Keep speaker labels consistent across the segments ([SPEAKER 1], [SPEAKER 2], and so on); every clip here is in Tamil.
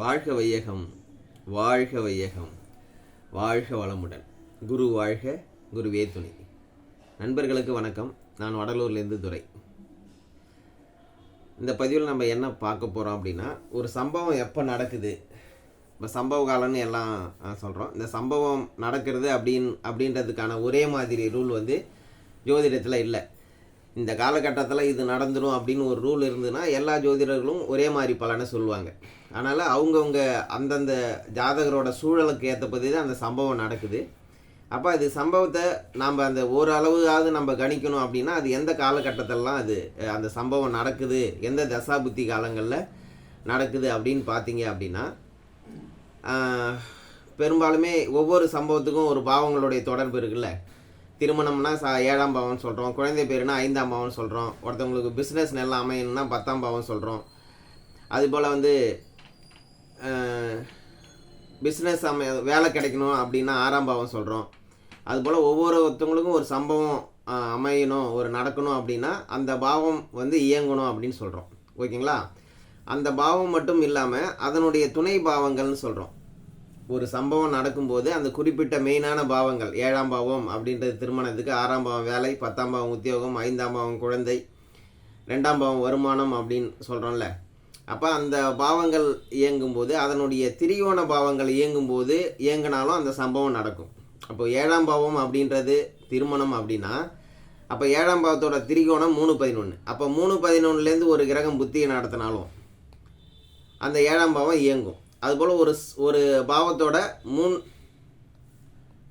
[SPEAKER 1] வாழ்க வையகம் வாழ்க வையகம் வாழ்க வளமுடன். குரு வாழ்க குருவே துணை. நண்பர்களுக்கு வணக்கம். நான் வடலூர்லேருந்து துறை இந்த பதிவில் நம்ம என்ன பார்க்க போகிறோம் அப்படின்னா ஒரு சம்பவம் எப்போ நடக்குது? இப்போ சம்பவ காலம்னு எல்லாம் சொல்கிறோம் இந்த சம்பவம் நடக்கிறது அப்படின் அப்படின்றதுக்கான ஒரே மாதிரி ரூல் வந்து ஜோதிடத்தில் இல்லை. இந்த காலகட்டத்தில் இது நடந்துடும் அப்படின்னு ஒரு ரூல் இருந்ததுன்னா எல்லா ஜோதிடர்களும் ஒரே மாதிரி பலனை சொல்லுவாங்க. அதனால் அவங்கவுங்க அந்தந்த ஜாதகரோட சூழலுக்கு ஏற்றபடி தான் அந்த சம்பவம் நடக்குது. அப்போ அது சம்பவத்தை நாம் அந்த ஓரளவுயாவது நம்ம கணிக்கணும் அப்படின்னா அது எந்த காலகட்டத்திலலாம் அது அந்த சம்பவம் நடக்குது எந்த தசாபுத்தி காலங்களில் நடக்குது அப்படின்னு பார்த்தீங்க அப்படின்னா பெரும்பாலுமே ஒவ்வொரு சம்பவத்துக்கும் ஒரு பாவங்களுடைய தொடர்பு இருக்குல்ல. திருமணம்னா சா ஏழாம் பாவம்னு சொல்கிறோம் குழந்தை பேருனா ஐந்தாம் பாவம்னு சொல்கிறோம் ஒருத்தவங்களுக்கு பிஸ்னஸ் நல்லா அமையணும்னா பத்தாம் பாவம் சொல்கிறோம் அதுபோல் வந்து பிஸ்னஸ் அமை வேலை கிடைக்கணும் அப்படின்னா ஆறாம் பாவம் சொல்கிறோம் அதுபோல் ஒவ்வொருத்தவங்களுக்கும் ஒரு சம்பவம் அமையணும் ஒரு நடக்கணும் அப்படின்னா அந்த பாவம் வந்து இயங்கணும் அப்படின்னு சொல்கிறோம் ஓகேங்களா? அந்த பாவம் மட்டும் இல்லாமல் அதனுடைய துணை பாவங்கள்னு சொல்கிறோம் ஒரு சம்பவம் நடக்கும்போது அந்த குறிப்பிட்ட மெயினான பாவங்கள் ஏழாம் பாவம் அப்படின்றது திருமணத்துக்கு ஆறாம் பாவம் வேலை பத்தாம் பாவம் உத்தியோகம் ஐந்தாம் பாவம் குழந்தை ரெண்டாம் பாவம் வருமானம் அப்படின்னு சொல்கிறோம்ல அப்போ அந்த பாவங்கள் இயங்கும்போது அதனுடைய திரியோண பாவங்கள் இயங்கும்போது இயங்கினாலும் அந்த சம்பவம் நடக்கும். அப்போ ஏழாம் பாவம் அப்படின்றது திருமணம் அப்படின்னா அப்போ ஏழாம் பாவத்தோட திரிகோணம் மூணு பதினொன்று அப்போ மூணு பதினொன்றுலேருந்து ஒரு கிரகம் புத்தியை நடத்தினாலும் அந்த ஏழாம் பாவம் இயங்கும். அதுபோல் ஒரு ஸ்- ஒரு பாவத்தோட மூணு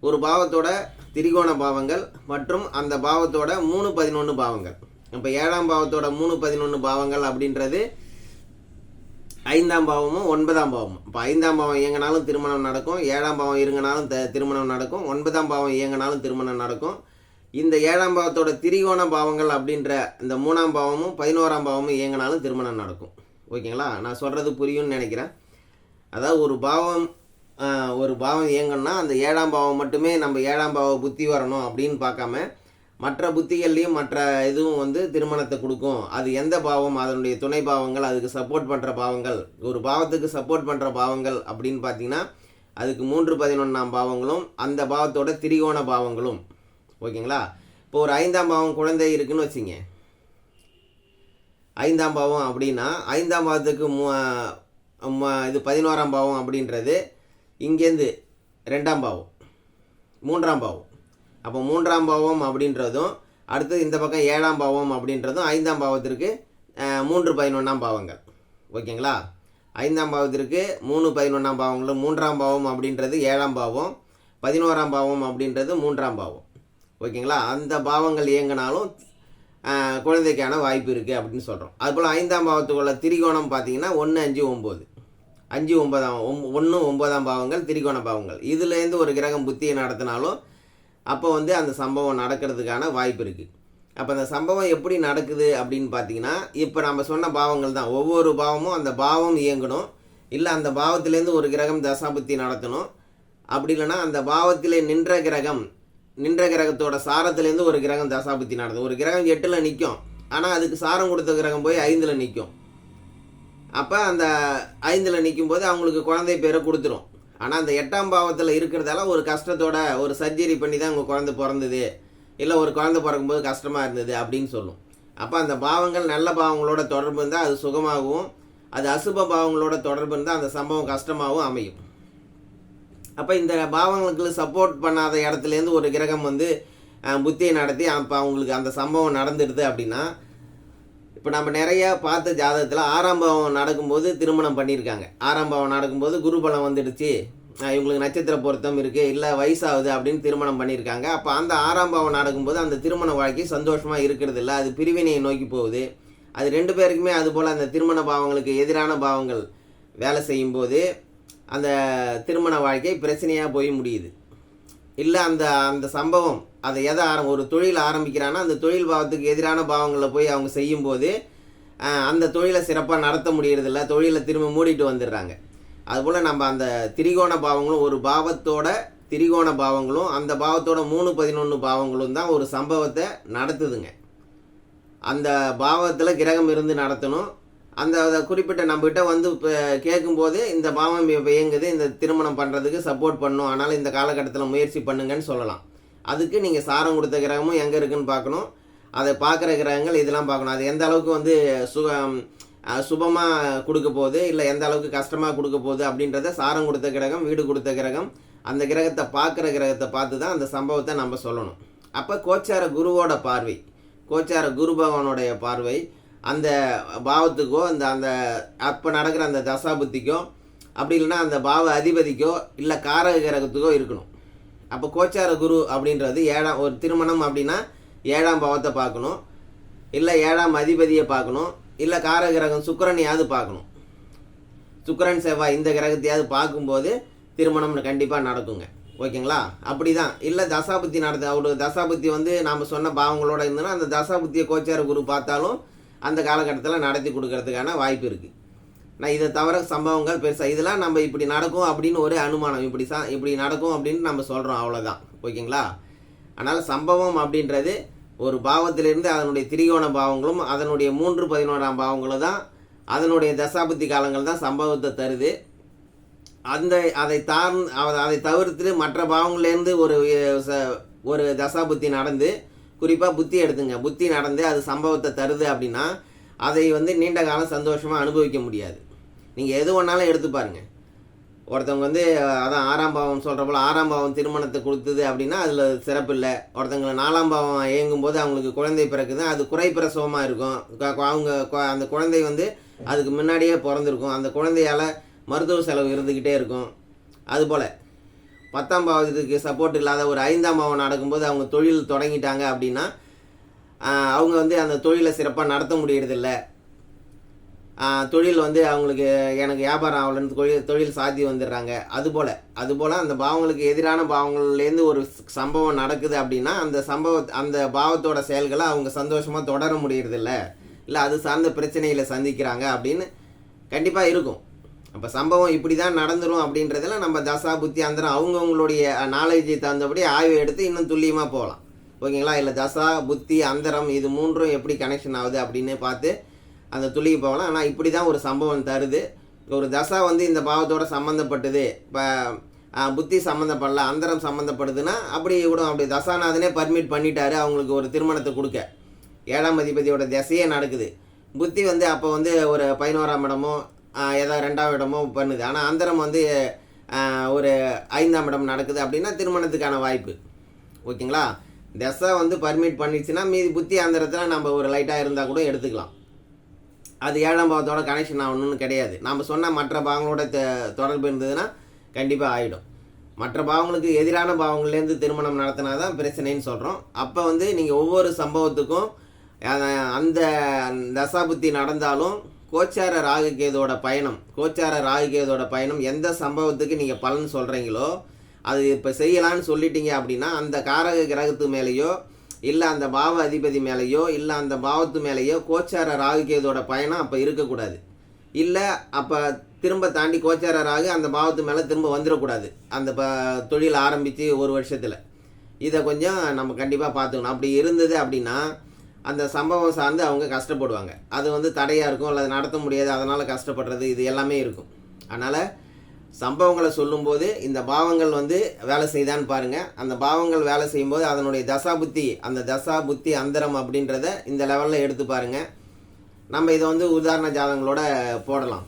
[SPEAKER 1] ஒரு பாவத்தோட திரிகோண பாவங்கள் மற்றும் அந்த பாவத்தோட மூணு பதினொன்று பாவங்கள். இப்போ ஏழாம் பாவத்தோட மூணு பதினொன்று பாவங்கள் அப்படின்றது ஐந்தாம் பாவமும் ஒன்பதாம் பாவமும். இப்போ ஐந்தாம் பாவம் இயங்கினாலும் திருமணம் நடக்கும் ஏழாம் பாவம் இருங்கினாலும் த திருமணம் நடக்கும் ஒன்பதாம் பாவம் இயங்கினாலும் திருமணம் நடக்கும். இந்த ஏழாம் பாவத்தோட திரிகோண பாவங்கள் அப்படின்ற இந்த மூணாம் பாவமும் பதினோராம் பாவமும் இயங்கினாலும் திருமணம் நடக்கும். ஓகேங்களா? நான் சொல்கிறது புரியும்னு நினைக்கிறேன். அதாவது ஒரு பாவம் ஒரு பாவம் இயங்கணும்னா அந்த ஏழாம் பாவம் மட்டுமே நம்ம ஏழாம் பாவ புத்தி வரணும் அப்படின்னு பார்க்காம மற்ற புத்திகள்லையும் மற்ற இதுவும் வந்து திருமணத்தை கொடுக்கும். அது எந்த பாவம்? அதனுடைய துணை பாவங்கள் அதுக்கு சப்போர்ட் பண்ணுற பாவங்கள். ஒரு பாவத்துக்கு சப்போர்ட் பண்ணுற பாவங்கள் அப்படின்னு பார்த்தீங்கன்னா அதுக்கு மூன்று பதினொன்றாம் பாவங்களும் அந்த பாவத்தோட திரிகோண பாவங்களும். ஓகேங்களா? இப்போ ஒரு ஐந்தாம் பாவம் குழந்தை இருக்குன்னு வச்சுங்க. ஐந்தாம் பாவம் அப்படின்னா ஐந்தாம் பாவத்துக்கு மூ- இது பதினோராம் பாவம் அப்படின்றது இங்கேருந்து ரெண்டாம் பாவம் மூன்றாம் பாவம். அப்போ மூன்றாம் பாவம் அப்படின்றதும் அடுத்து இந்த பக்கம் ஏழாம் பாவம் அப்படின்றதும் ஐந்தாம் பாவத்திற்கு மூன்று பதினொன்றாம் பாவங்கள். ஓகேங்களா? ஐந்தாம் பாவத்திற்கு மூணு பதினொன்றாம் பாவங்களும் மூன்றாம் பாவம் அப்படின்றது ஏழாம் பாவம் பதினோராம் பாவம் அப்படின்றது மூன்றாம் பாவம். ஓகேங்களா? அந்த பாவங்கள் இயங்கினாலும் குழந்தைக்கான வாய்ப்பு இருக்குது அப்படின்னு சொல்கிறோம் அதுபோல் ஐந்தாம் பாவத்துக்குள்ள திரிகோணம் பார்த்தீங்கன்னா ஒன்று அஞ்சு ஒம்பது. அஞ்சு ஒன்பதாம் ஒம் ஒன்று ஒன்பதாம் பாவங்கள் திரிகோண பாவங்கள். இதுலேருந்து ஒரு கிரகம் புத்தியை நடத்தினாலும் அப்போ வந்து அந்த சம்பவம் நடக்கிறதுக்கான வாய்ப்பு இருக்குது அப்போ அந்த சம்பவம் எப்படி நடக்குது அப்படின்னு பார்த்தீங்கன்னா இப்போ நம்ம சொன்ன பாவங்கள் தான். ஒவ்வொரு பாவமும் அந்த பாவம் இயங்கணும். இல்லை அந்த பாவத்திலேருந்து ஒரு கிரகம் தசாபுத்தி நடத்தணும். அப்படி இல்லைன்னா அந்த பாவத்திலே நின்ற கிரகம் நின்ற கிரகத்தோட சாரத்துலேருந்து ஒரு கிரகம் தசாபுத்தி நடந்தது ஒரு கிரகம் எட்டில் நிற்கும் ஆனால் அதுக்கு சாரம் கொடுத்த கிரகம் போய் ஐந்தில் நிற்கும் அப்போ அந்த ஐந்தில் நிற்கும்போது அவங்களுக்கு குழந்தை பேரை கொடுத்துரும். ஆனால் அந்த எட்டாம் பாவத்தில் இருக்கிறதால ஒரு கஷ்டத்தோட ஒரு சர்ஜரி பண்ணி தான் உங்கள் குழந்தை பிறந்தது. இல்லை ஒரு குழந்தை பிறக்கும்போது கஷ்டமாக இருந்தது அப்படின்னு சொல்லும். அப்போ அந்த பாவங்கள் நல்ல பாவங்களோட தொடர்பு இருந்தால் அது சுகமாகவும் அது அசுப பாவங்களோட தொடர்பு இருந்தால் அந்த சம்பவம் கஷ்டமாகவும் அமையும். அப்போ இந்த பாவங்களுக்கு சப்போர்ட் பண்ணாத இடத்துலேருந்து ஒரு கிரகம் வந்து புத்தியை நடத்தி அப்போ அவங்களுக்கு அந்த சம்பவம் நடந்துடுது அப்படின்னா இப்போ நம்ம நிறைய பார்த்த ஜாதகத்தில் ஆறாம் பாவம் நடக்கும்போது திருமணம் பண்ணியிருக்காங்க. ஆறாம் பாவம் நடக்கும்போது குரு பலம் வந்துடுச்சு இவங்களுக்கு நட்சத்திர பொருத்தம் இருக்குது இல்லை வயசாகுது அப்படின்னு திருமணம் பண்ணியிருக்காங்க. அப்போ அந்த ஆறாம் பாவம் நடக்கும்போது அந்த திருமண வாழ்க்கை சந்தோஷமாக இருக்கிறது இல்லை அது பிரிவினையை நோக்கி போகுது. அது ரெண்டு பேருக்குமே அதுபோல் அந்த திருமண பாவங்களுக்கு எதிரான பாவங்கள் வேலை செய்யும்போது அந்த திருமண வாழ்க்கை பிரச்சனையாக போய் முடியுது. இல்லை அந்த அந்த சம்பவம் அதை எதை ஆரம் ஒரு தொழில் ஆரம்பிக்கிறான்னா அந்த தொழில் பாவத்துக்கு எதிரான பாவங்களில் போய் அவங்க செய்யும்போது அந்த தொழிலை சிறப்பாக நடத்த முடியறதில்ல தொழிலை திரும்ப மூடிட்டு வந்துடுறாங்க. அதுபோல் நம்ம அந்த திரிகோண பாவங்களும் ஒரு பாவத்தோட திரிகோண பாவங்களும் அந்த பாவத்தோட மூணு பதினொன்று பாவங்களும் தான் ஒரு சம்பவத்தை நடத்துதுங்க. அந்த பாவத்தில் கிரகம் இருந்து நடத்தணும். அந்த அதை குறிப்பிட்ட நம்மகிட்ட வந்து இப்போ கேட்கும்போது இந்த பாவம் இப்போ இயங்குது இந்த திருமணம் பண்ணுறதுக்கு சப்போர்ட் பண்ணும். ஆனால் இந்த காலகட்டத்தில் முயற்சி பண்ணுங்கன்னு சொல்லலாம். அதுக்கு நீங்கள் சாரம் கொடுத்த கிரகமும் எங்கே இருக்குதுன்னு பார்க்கணும். அதை பார்க்குற கிரகங்கள் இதெல்லாம் பார்க்கணும். அது எந்த அளவுக்கு வந்து சுகம் சுபமாக கொடுக்க போகுது இல்லை எந்த அளவுக்கு கஷ்டமாக கொடுக்க போகுது அப்படின்றத சாரம் கொடுத்த கிரகம் வீடு கொடுத்த கிரகம் அந்த கிரகத்தை பார்க்குற கிரகத்தை பார்த்து தான் அந்த சம்பவத்தை நம்ம சொல்லணும். அப்போ கோச்சார குருவோட பார்வை. கோச்சார குரு பகவானுடைய பார்வை. அந்த பாவத்துக்கோ அந்த அந்த அப்போ நடக்கிற அந்த தசாபுத்திக்கோ அப்படி இல்லைன்னா அந்த பாவ அதிபதிக்கோ இல்லை காரக கிரகத்துக்கோ இருக்கணும். அப்போ கோச்சார குரு அப்படின்றது ஏழாம் ஒரு திருமணம் அப்படின்னா ஏழாம் பாவத்தை பார்க்கணும். இல்லை ஏழாம் அதிபதியை பார்க்கணும். இல்லை கார கிரகம் சுக்கிரனையாவது பார்க்கணும். சுக்கரன் செவ்வாய் இந்த கிரகத்தையாவது பார்க்கும்போது திருமணம் கண்டிப்பாக நடக்குங்க. ஓகேங்களா? அப்படி தான் இல்லை தசாபுத்தி நடத்த அவரு தசாபுத்தி வந்து நாம் சொன்ன பாவங்களோட இருந்ததுன்னா அந்த தசாபுத்தியை கோச்சார குரு பார்த்தாலும் அந்த காலகட்டத்தில் நடத்தி கொடுக்கறதுக்கான வாய்ப்பு இருக்குது நான் இதை தவிர சம்பவங்கள் பெருசாக இதெல்லாம் நம்ம இப்படி நடக்கும் அப்படின்னு ஒரு அனுமானம். இப்படி சா இப்படி நடக்கும் அப்படின்னு நம்ம சொல்கிறோம் அவ்வளோதான் ஓகேங்களா? அதனால் சம்பவம் அப்படின்றது ஒரு பாவத்திலிருந்து அதனுடைய திரிகோண பாவங்களும் அதனுடைய மூன்று பதினோராம் பாவங்களும் தான் அதனுடைய தசாபுத்தி காலங்கள் தான் சம்பவத்தை தருது. அந்த அதை தார் அதை தவிர்த்து மற்ற பாவங்கள்லேருந்து ஒரு ச- ஒரு தசாபுத்தி நடந்து குறிப்பாக புத்தி எடுத்துங்க. புத்தி நடந்து அது சம்பவத்தை தருது அப்படின்னா அதை வந்து நீண்ட காலம் சந்தோஷமாக அனுபவிக்க முடியாது. நீங்கள் எது வேணாலும் எடுத்து பாருங்கள் ஒருத்தவங்க வந்து அதான் ஆறாம் பாவம் சொல்கிற போல் ஆறாம் பாவம் திருமணத்தை கொடுத்தது அப்படின்னா அதில் சிறப்பு இல்லை. ஒருத்தவங்களை நாலாம் பாவம் இயங்கும் போது அவங்களுக்கு குழந்தை பிறக்குது அது குறை பிரசவமாக இருக்கும் அவங்க அந்த குழந்தை வந்து அதுக்கு முன்னாடியே பிறந்திருக்கும். அந்த குழந்தையால் மருத்துவ செலவு இருந்துக்கிட்டே இருக்கும். அதுபோல் பத்தாம் பாவத்துக்கு சப்போர்ட் இல்லாத ஒரு ஐந்தாம் பாவம் நடக்கும்போது அவங்க தொழில் தொடங்கிட்டாங்க அப்படின்னா அவங்க வந்து அந்த தொழிலை சிறப்பாக நடத்த முடியறதில்ல. தொழில் வந்து அவங்களுக்கு எனக்கு வியாபாரம் ஆகலன்னு தொழில் தொழில் சாத்தி வந்துடுறாங்க. அதுபோல் அதுபோல் அந்த பாவங்களுக்கு எதிரான பாவங்கள்லேருந்து ஒரு சம்பவம் நடக்குது அப்படின்னா அந்த சம்பவ அந்த பாவத்தோட செயல்களை அவங்க சந்தோஷமாக தொடர முடியறதில்ல. இல்லை அது சார்ந்த பிரச்சனைகளை சந்திக்கிறாங்க அப்படின்னு கண்டிப்பாக இருக்கும். அப்போ சம்பவம் இப்படி தான் நடந்துரும் அப்படின்றதுல நம்ம தசா புத்தி அந்தரம் அவங்கவுங்களுடைய நாலேஜை தகுந்தபடி ஆய்வு எடுத்து இன்னும் துல்லியமாக போகலாம். ஓகேங்களா? இல்லை தசா புத்தி அந்தரம் இது மூன்றும் எப்படி கனெக்ஷன் ஆகுது அப்படின்னு பார்த்து அந்த துளிக்கு போகலாம். ஆனால் இப்படி தான் ஒரு சம்பவம் தருது. ஒரு தசா வந்து இந்த பாவத்தோட சம்மந்தப்பட்டது இப்போ புத்தி சம்மந்தப்படல அந்தரம் சம்மந்தப்படுதுன்னா அப்படி கூட அப்படி தசாநாதனே பர்மிட் பண்ணிட்டாரு அவங்களுக்கு ஒரு திருமணத்தை கொடுக்க. ஏழாம் அதிபதியோட திசையே நடக்குது. புத்தி வந்து அப்போ வந்து ஒரு பதினோராம் இடமோ ஏதோ ரெண்டாம் இடமோ பண்ணுது. ஆனால் அந்தரம் வந்து ஒரு ஐந்தாம் இடம் நடக்குது அப்படின்னா திருமணத்துக்கான வாய்ப்பு. ஓகேங்களா? திசை வந்து பர்மிட் பண்ணிடுச்சுன்னா மீதி புத்தி அந்தரத்தில் நம்ம ஒரு லைட்டாக இருந்தால் கூட எடுத்துக்கலாம். அது ஏழாம் பாவத்தோட கனெக்ஷன் ஆகணும்னு கிடையாது. நம்ம சொன்ன மற்ற பாவங்களோட தொடர்பு இருந்ததுன்னா கண்டிப்பாக ஆகிடும் மற்ற பாவங்களுக்கு எதிரான பாவங்கள்லேருந்து திருமணம் நடத்தினா தான் பிரச்சனைன்னு சொல்கிறோம் அப்போ வந்து நீங்கள் ஒவ்வொரு சம்பவத்துக்கும் அந்த அந்த தசாபுத்தி நடந்தாலும் கோச்சார ராகுகேதோட பயணம் கோச்சார ராகுகேதோட பயணம் எந்த சம்பவத்துக்கு நீங்கள் பலன் சொல்கிறீங்களோ அது இப்போ செய்யலான்னு சொல்லிட்டீங்க அப்படின்னா அந்த காரக கிரகத்து மேலேயோ இல்லை அந்த பாவ அதிபதி மேலேயோ இல்லை அந்த பாவத்து மேலேயோ கோச்சார ராகுகேதோட பயணம் அப்போ இருக்கக்கூடாது. இல்லை அப்போ திரும்ப தாண்டி கோச்சார ராகு அந்த பாவத்து மேலே திரும்ப வந்துடக்கூடாது அந்த ப தொழில் ஆரம்பித்து ஒரு வருஷத்தில். இதை கொஞ்சம் நம்ம கண்டிப்பாக பார்த்துக்கணும். அப்படி இருந்தது அப்படின்னா அந்த சம்பவம் சார்ந்து அவங்க கஷ்டப்படுவாங்க. அது வந்து தடையாக இருக்கும் அல்லது நடத்த முடியாது அதனால் கஷ்டப்படுறது இது எல்லாமே இருக்கும். அதனால் சம்பவங்களை சொல்லும்போது இந்த பாவங்கள் வந்து வேலை செய்தான்னு பாருங்கள் அந்த பாவங்கள் வேலை செய்யும்போது அதனுடைய தசா புத்தி அந்த தசா புத்தி அந்தரம் அப்படின்றத இந்த லெவலில் எடுத்து பாருங்கள் நம்ம இதை வந்து உதாரண ஜாதகங்களோட போடலாம்.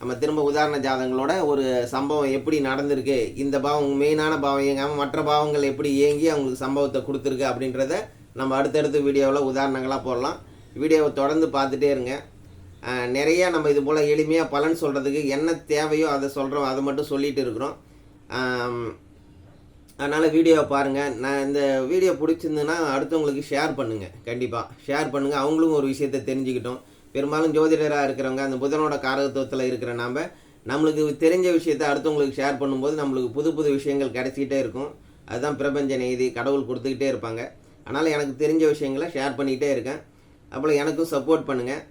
[SPEAKER 1] நம்ம திரும்ப உதாரண ஜாதகங்களோட ஒரு சம்பவம் எப்படி நடந்திருக்கு இந்த பாவம் மெயினான பாவம் இயங்காமல் மற்ற பாவங்கள் எப்படி இயங்கி அவங்களுக்கு சம்பவத்தை கொடுத்துருக்கு அப்படின்றத நம்ம அடுத்தடுத்த வீடியோவில் உதாரணங்களாக போடலாம். வீடியோவை தொடர்ந்து பார்த்துட்டே இருங்க. நிறையா நிறைய நம்ம இது போல் எளிமையாக பலன் சொல்கிறதுக்கு என்ன தேவையோ அதை சொல்கிறோம் அதை மட்டும் சொல்லிகிட்டு இருக்கிறோம். அதனால் வீடியோவை பாருங்கள் நான் இந்த வீடியோ பிடிச்சிருந்துன்னா அடுத்தவங்களுக்கு ஷேர் பண்ணுங்கள் கண்டிப்பாக ஷேர் பண்ணுங்கள் அவங்களும் ஒரு விஷயத்தை தெரிஞ்சுக்கிட்டோம். பெரும்பாலும் ஜோதிடராக இருக்கிறவங்க அந்த புதனோட காரகத்துவத்தில் இருக்கிற நாம் நம்மளுக்கு தெரிஞ்ச விஷயத்தை அடுத்தவங்களுக்கு ஷேர் பண்ணும்போது நம்மளுக்கு புது புது விஷயங்கள் கிடச்சிக்கிட்டே இருக்கும். அதுதான் பிரபஞ்ச நீதி. கடவுள் கொடுத்துக்கிட்டே இருப்பாங்க. அதனால் எனக்கு தெரிஞ்ச விஷயங்களை ஷேர் பண்ணிக்கிட்டே இருக்கேன். அப்புறம் எனக்கும் சப்போர்ட் பண்ணுங்கள்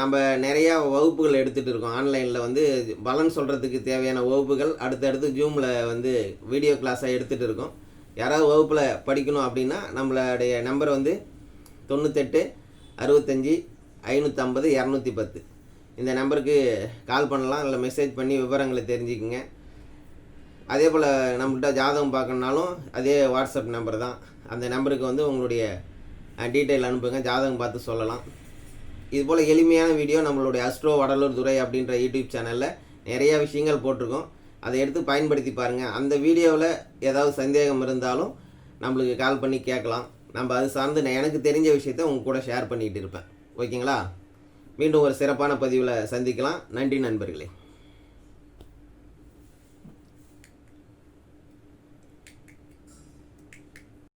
[SPEAKER 1] நம்ம நிறையா வகுப்புகள் எடுத்துகிட்டு இருக்கோம். ஆன்லைனில் வந்து பலன் சொல்கிறதுக்கு தேவையான வகுப்புகள் அடுத்தடுத்து ஜூமில் வந்து வீடியோ கிளாஸாக எடுத்துகிட்டு இருக்கோம். யாராவது வகுப்பில் படிக்கணும் அப்படின்னா நம்மளுடைய நம்பர் வந்து தொண்ணூத்தெட்டு அறுபத்தஞ்சி ஐநூற்றம்பது இரநூத்தி பத்து. இந்த நம்பருக்கு கால் பண்ணலாம். இல்லை மெசேஜ் பண்ணி விவரங்களை தெரிஞ்சுக்குங்க. அதே போல் நம்மகிட்ட ஜாதகம் பார்க்கணுனாலும் அதே வாட்ஸ்அப் நம்பர் தான். அந்த நம்பருக்கு வந்து உங்களுடைய டீட்டெயில் அனுப்புங்க. ஜாதகம் பார்த்து சொல்லலாம். இது போல் எளிமையான வீடியோ நம்மளுடைய அஸ்ட்ரோ வடலூர் துறை அப்படின்ற யூடியூப் சேனலில் நிறையா விஷயங்கள் போட்டிருக்கோம். அதை எடுத்து பயன்படுத்தி பாருங்கள் அந்த வீடியோவில் ஏதாவது சந்தேகம் இருந்தாலும் நம்மளுக்கு கால் பண்ணி கேட்கலாம். நம்ம அது சார்ந்து நான் எனக்கு தெரிஞ்ச விஷயத்த உங்கள் கூட ஷேர் பண்ணிகிட்டு இருப்பேன். ஓகேங்களா மீண்டும் ஒரு சிறப்பான பதிவில் சந்திக்கலாம். நன்றி நண்பர்களே.